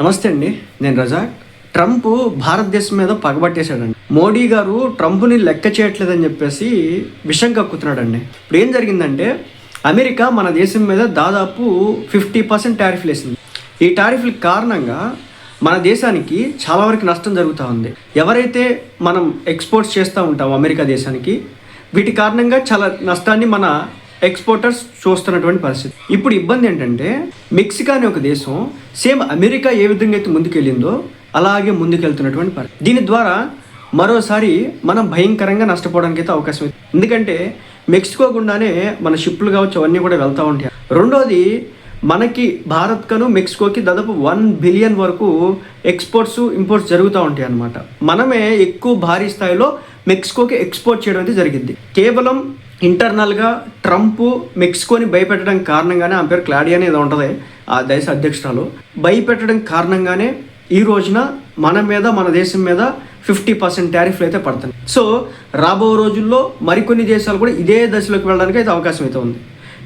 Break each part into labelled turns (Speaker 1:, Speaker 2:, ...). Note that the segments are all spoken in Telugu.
Speaker 1: నమస్తే అండి నేను రజాక్. ట్రంప్ భారతదేశం మీద పగబట్టేశాడండి. మోడీ గారు ట్రంప్ని లెక్క చేయట్లేదని చెప్పేసి విషం కక్కుతున్నాడండి. ఇప్పుడు ఏం జరిగిందంటే అమెరికా మన దేశం మీద దాదాపు ఫిఫ్టీ పర్సెంట్ టారిఫ్లు వేసింది. ఈ టారిఫ్ల కారణంగా మన దేశానికి చాలా వరకు నష్టం జరుగుతూ ఉంది. ఎవరైతే మనం ఎక్స్పోర్ట్స్ చేస్తూ ఉంటాం అమెరికా దేశానికి వీటి కారణంగా చాలా నష్టాన్ని మన ఎక్స్పోర్టర్స్ చూస్తున్నటువంటి పరిస్థితి. ఇప్పుడు ఇబ్బంది ఏంటంటే మెక్సికో అనే ఒక దేశం సేమ్ అమెరికా ఏ విధంగా అయితే ముందుకెళ్ళిందో అలాగే ముందుకెళ్తున్నటువంటి పరిస్థితి. దీని ద్వారా మరోసారి మనం భయంకరంగా నష్టపోవడానికి అయితే అవకాశం ఉంది. ఎందుకంటే మెక్సికో గుండానే మన షిప్లు కావచ్చు అవన్నీ కూడా వెళ్తూ ఉంటాయి. రెండోది మనకి భారత్ కను మెక్సికోకి దాదాపు వన్ బిలియన్ వరకు ఎక్స్పోర్ట్స్ ఇంపోర్ట్స్ జరుగుతూ ఉంటాయి అన్నమాట. మనమే ఎక్కువ భారీ స్థాయిలో మెక్సికోకి ఎక్స్పోర్ట్ చేయడం అయితే జరిగింది. కేవలం ఇంటర్నల్గా ట్రంప్ మెక్సికోని భయపెట్టడం కారణంగానే ఆ పేరు క్లాడియా అనేది ఉంటుంది ఆ దేశ అధ్యక్షురాలు. భయపెట్టడం కారణంగానే ఈ రోజున మన మీద మన దేశం మీద ఫిఫ్టీ పర్సెంట్ ట్యారిఫ్లు అయితే పడుతున్నాయి. సో రాబో రోజుల్లో మరికొన్ని దేశాలు కూడా ఇదే దశలోకి వెళ్ళడానికి అయితే అవకాశం అయితే ఉంది.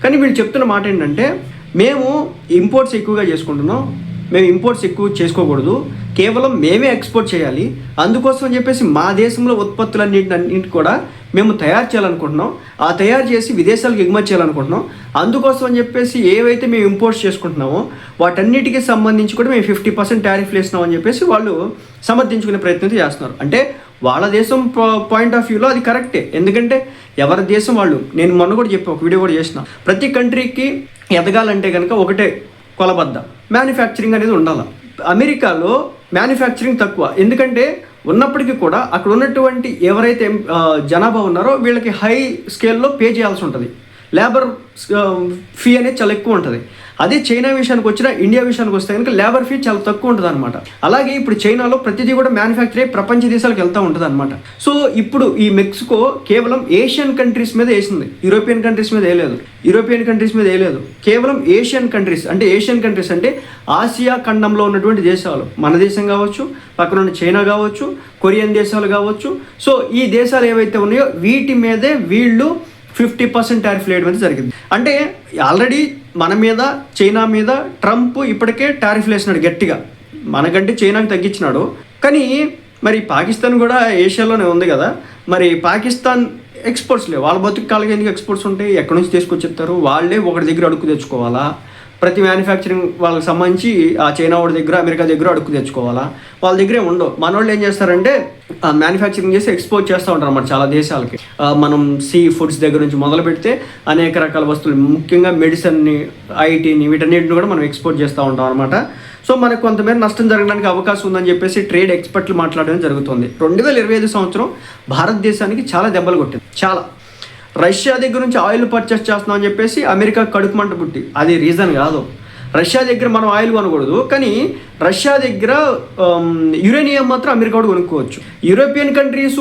Speaker 1: కానీ వీళ్ళు చెప్తున్న మాట ఏంటంటే మేము ఇంపోర్ట్స్ ఎక్కువగా చేసుకుంటున్నాం మేము ఇంపోర్ట్స్ ఎక్కువ చేసుకోకూడదు కేవలం మేమే ఎక్స్పోర్ట్ చేయాలి అందుకోసం అని చెప్పేసి మా దేశంలో ఉత్పత్తులన్నింటి అన్నింటి కూడా మేము తయారు చేయాలనుకుంటున్నాం. ఆ తయారు చేసి విదేశాలకు ఎగుమతి చేయాలనుకుంటున్నాం. అందుకోసం అని చెప్పేసి ఏవైతే మేము ఇంపోర్ట్ చేసుకుంటున్నామో వాటన్నిటికీ సంబంధించి కూడా మేము ఫిఫ్టీ పర్సెంట్ టారిఫ్లు వేస్తున్నాం అని చెప్పేసి వాళ్ళు సమర్థించుకునే ప్రయత్నం చేస్తున్నారు. అంటే వాళ్ళ దేశం పాయింట్ ఆఫ్ వ్యూలో అది కరెక్టే ఎందుకంటే ఎవరి దేశం వాళ్ళు? నేను మొన్న కూడా చెప్పి ఒక వీడియో కూడా చేసిన. ప్రతి కంట్రీకి ఎదగాలంటే కనుక ఒకటే కొలబద్ద. మ్యానుఫ్యాక్చరింగ్ అనేది ఉండాలి. అమెరికాలో మ్యానుఫ్యాక్చరింగ్ తక్కువ. ఎందుకంటే ఉన్నప్పటికీ కూడా అక్కడ ఉన్నటువంటి ఎవరైతే జనాభా ఉన్నారో వీళ్ళకి హై స్కేల్లో పే చేయాల్సి ఉంటుంది. లేబర్ ఫీ అనేది చాలా ఎక్కువ ఉంటుంది. అదే చైనా విషయానికి వచ్చినా ఇండియా విషయానికి వస్తే కనుక లేబర్ ఫీ చాలా తక్కువ ఉంటుంది అనమాట అలాగే ఇప్పుడు చైనాలో ప్రతిదీ కూడా మ్యానుఫ్యాక్చర్ అయ్యి ప్రపంచ దేశాలకు వెళ్తూ ఉంటుంది అనమాట సో ఇప్పుడు ఈ మెక్సికో కేవలం ఏషియన్ కంట్రీస్ మీద వేసింది. యూరోపియన్ కంట్రీస్ మీద వేయలేదు. యూరోపియన్ కంట్రీస్ మీద వేయలేదు. కేవలం ఏషియన్ కంట్రీస్ అంటే ఏషియన్ కంట్రీస్ అంటే ఆసియా ఖండంలో ఉన్నటువంటి దేశాలు. మన దేశం కావచ్చు పక్కన ఉన్న చైనా కావచ్చు కొరియన్ దేశాలు కావచ్చు. సో ఈ దేశాలు ఏవైతే ఉన్నాయో వీటి మీదే వీళ్ళు ఫిఫ్టీ పర్సెంట్ ట్యారిఫ్ వేయడం అనేది జరిగింది. అంటే ఆల్రెడీ మన మీద చైనా మీద ట్రంప్ ఇప్పటికే టారిఫ్లు వేసినాడు గట్టిగా. మనకంటే చైనాకి తగ్గించినాడు. కానీ మరి పాకిస్తాన్ కూడా ఏషియాలోనే ఉంది కదా. మరి పాకిస్తాన్ ఎక్స్పోర్ట్స్ లేవు. వాళ్ళ బతుకు కాళ్ళకి ఎందుకు ఎక్స్పోర్ట్స్ ఉంటాయి ఎక్కడి నుంచి తీసుకొచ్చి చెప్తారు వాళ్ళే ఒకటి దగ్గర అడుగు తెచ్చుకోవాలా? ప్రతి మ్యానుఫ్యాక్చరింగ్ వాళ్ళకి సంబంధించి ఆ చైనా వాడి దగ్గర అమెరికా దగ్గర అడుక్కు తెచ్చుకోవాలా? వాళ్ళ దగ్గరే ఉండవు. మన వాళ్ళు ఏం చేస్తారంటే మ్యానుఫ్యాక్చరింగ్ చేసి ఎక్స్పోర్ట్ చేస్తూ ఉంటారు అన్నమాట చాలా దేశాలకి. మనం సీ ఫుడ్స్ దగ్గర నుంచి మొదలు పెడితే అనేక రకాల వస్తువులు ముఖ్యంగా మెడిసిన్ని ఐటీని వీటన్నిటిని కూడా మనం ఎక్స్పోర్ట్ చేస్తూ ఉంటాం అనమాట సో మనకు కొంతమేర నష్టం జరగడానికి అవకాశం ఉందని చెప్పేసి ట్రేడ్ ఎక్స్పర్ట్లు మాట్లాడడం జరుగుతుంది. రెండు వేల ఇరవై ఐదు సంవత్సరం భారతదేశానికి చాలా దెబ్బలు కొట్టింది. చాలా. రష్యా దగ్గర నుంచి ఆయిల్ పర్చేస్ చేస్తున్నాం అని చెప్పేసి అమెరికా కడుపు మంట పుట్టి. అది రీజన్ కాదు. రష్యా దగ్గర మనం ఆయిల్ కొనకూడదు కానీ రష్యా దగ్గర యురేనియం మాత్రం అమెరికా కూడా కొనుక్కోవచ్చు. యూరోపియన్ కంట్రీస్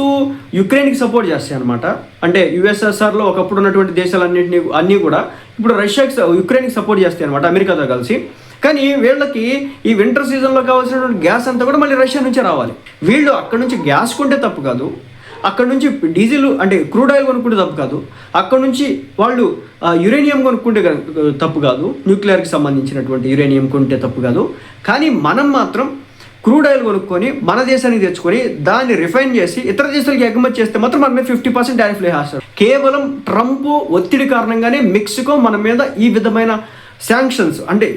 Speaker 1: యుక్రెయిన్కి సపోర్ట్ చేస్తాయి అనమాట అంటే యుఎస్ఎస్ఆర్లో ఒకప్పుడు ఉన్నటువంటి దేశాలన్నింటినీ అన్నీ కూడా ఇప్పుడు రష్యాకి యుక్రెయిన్కి సపోర్ట్ చేస్తాయి అనమాట అమెరికాతో కలిసి. కానీ వీళ్ళకి ఈ వింటర్ సీజన్లో కావాల్సినటువంటి గ్యాస్ అంతా కూడా మళ్ళీ రష్యా నుంచే రావాలి. వీళ్ళు అక్కడ నుంచి గ్యాస్ కొంటే తప్పు కాదు. అక్కడ నుంచి డీజిల్ అంటే క్రూడ్ ఆయిల్ కొనుక్కుంటే తప్పు కాదు. అక్కడ నుంచి వాళ్ళు యురేనియం కొనుక్కుంటే తప్పు కాదు. న్యూక్లియర్కి సంబంధించినటువంటి యురేనియం కొంటే తప్పు కాదు. కానీ మనం మాత్రం క్రూడ్ ఆయిల్ కొనుక్కొని మన దేశానికి తెచ్చుకొని దాన్ని రిఫైన్ చేసి ఇతర దేశాలకు ఎగుమతి చేస్తే మాత్రం మన మీద ఫిఫ్టీ పర్సెంట్ టారిఫ్ వేస్తారు కేవలం ట్రంప్ ఒత్తిడి కారణంగానే మెక్సికో మన మీద ఈ విధమైన శాంక్షన్స్ అంటే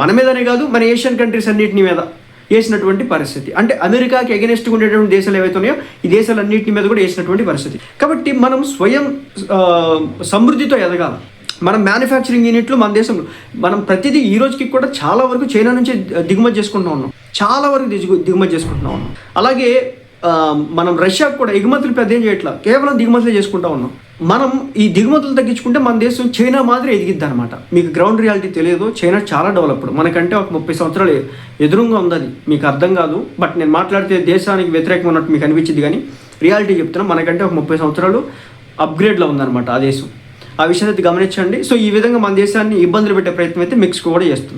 Speaker 1: మన మీదనే కాదు మన ఏషియన్ కంట్రీస్ అన్నిటిని మీద. వేసినటువంటి పరిస్థితి. అంటే అమెరికాకి ఎగనెస్ట్గా ఉండేటువంటి దేశాలు ఏవైతే ఉన్నాయో ఈ దేశాలన్నింటి మీద కూడా వేసినటువంటి పరిస్థితి. కాబట్టి మనం స్వయం సమృద్ధితో ఎదగాలి. మనం మ్యానుఫ్యాక్చరింగ్ యూనిట్లు మన దేశంలో మనం ప్రతిదీ ఈ రోజుకి కూడా చాలా వరకు చైనా నుంచి దిగుమతి చేసుకుంటూ ఉన్నాం. చాలా వరకు దిగు- దిగుమతి చేసుకుంటూ ఉన్నాం. అలాగే మనం రష్యాకు కూడా ఎగుమతులు పెద్ద ఏం చేయట్లా? కేవలం దిగుమతులు చేసుకుంటా ఉన్నాం. మనం ఈ దిగుమతులు తగ్గించుకుంటే మన దేశం చైనా మాదిరి ఎదిగిద్ది అనమాట మీకు గ్రౌండ్ రియాలిటీ తెలియదు చైనా చాలా డెవలప్డ్ మనకంటే ఒక ముప్పై సంవత్సరాలు ఎదురుగా ఉంది అది మీకు అర్థం కాదు బట్ నేను మాట్లాడితే దేశానికి వ్యతిరేకం ఉన్నట్టు మీకు అనిపించింది కానీ రియాలిటీ చెప్తున్నా మనకంటే ఒక ముప్పై సంవత్సరాలు అప్గ్రేడ్లో ఉందన్నమాట ఆ దేశం. ఆ విషయాన్ని గమనించండి. సో ఈ విధంగా మన దేశాన్ని ఇబ్బందులు పెట్టే ప్రయత్నం అయితే మెక్సికో కూడా చేస్తుంది.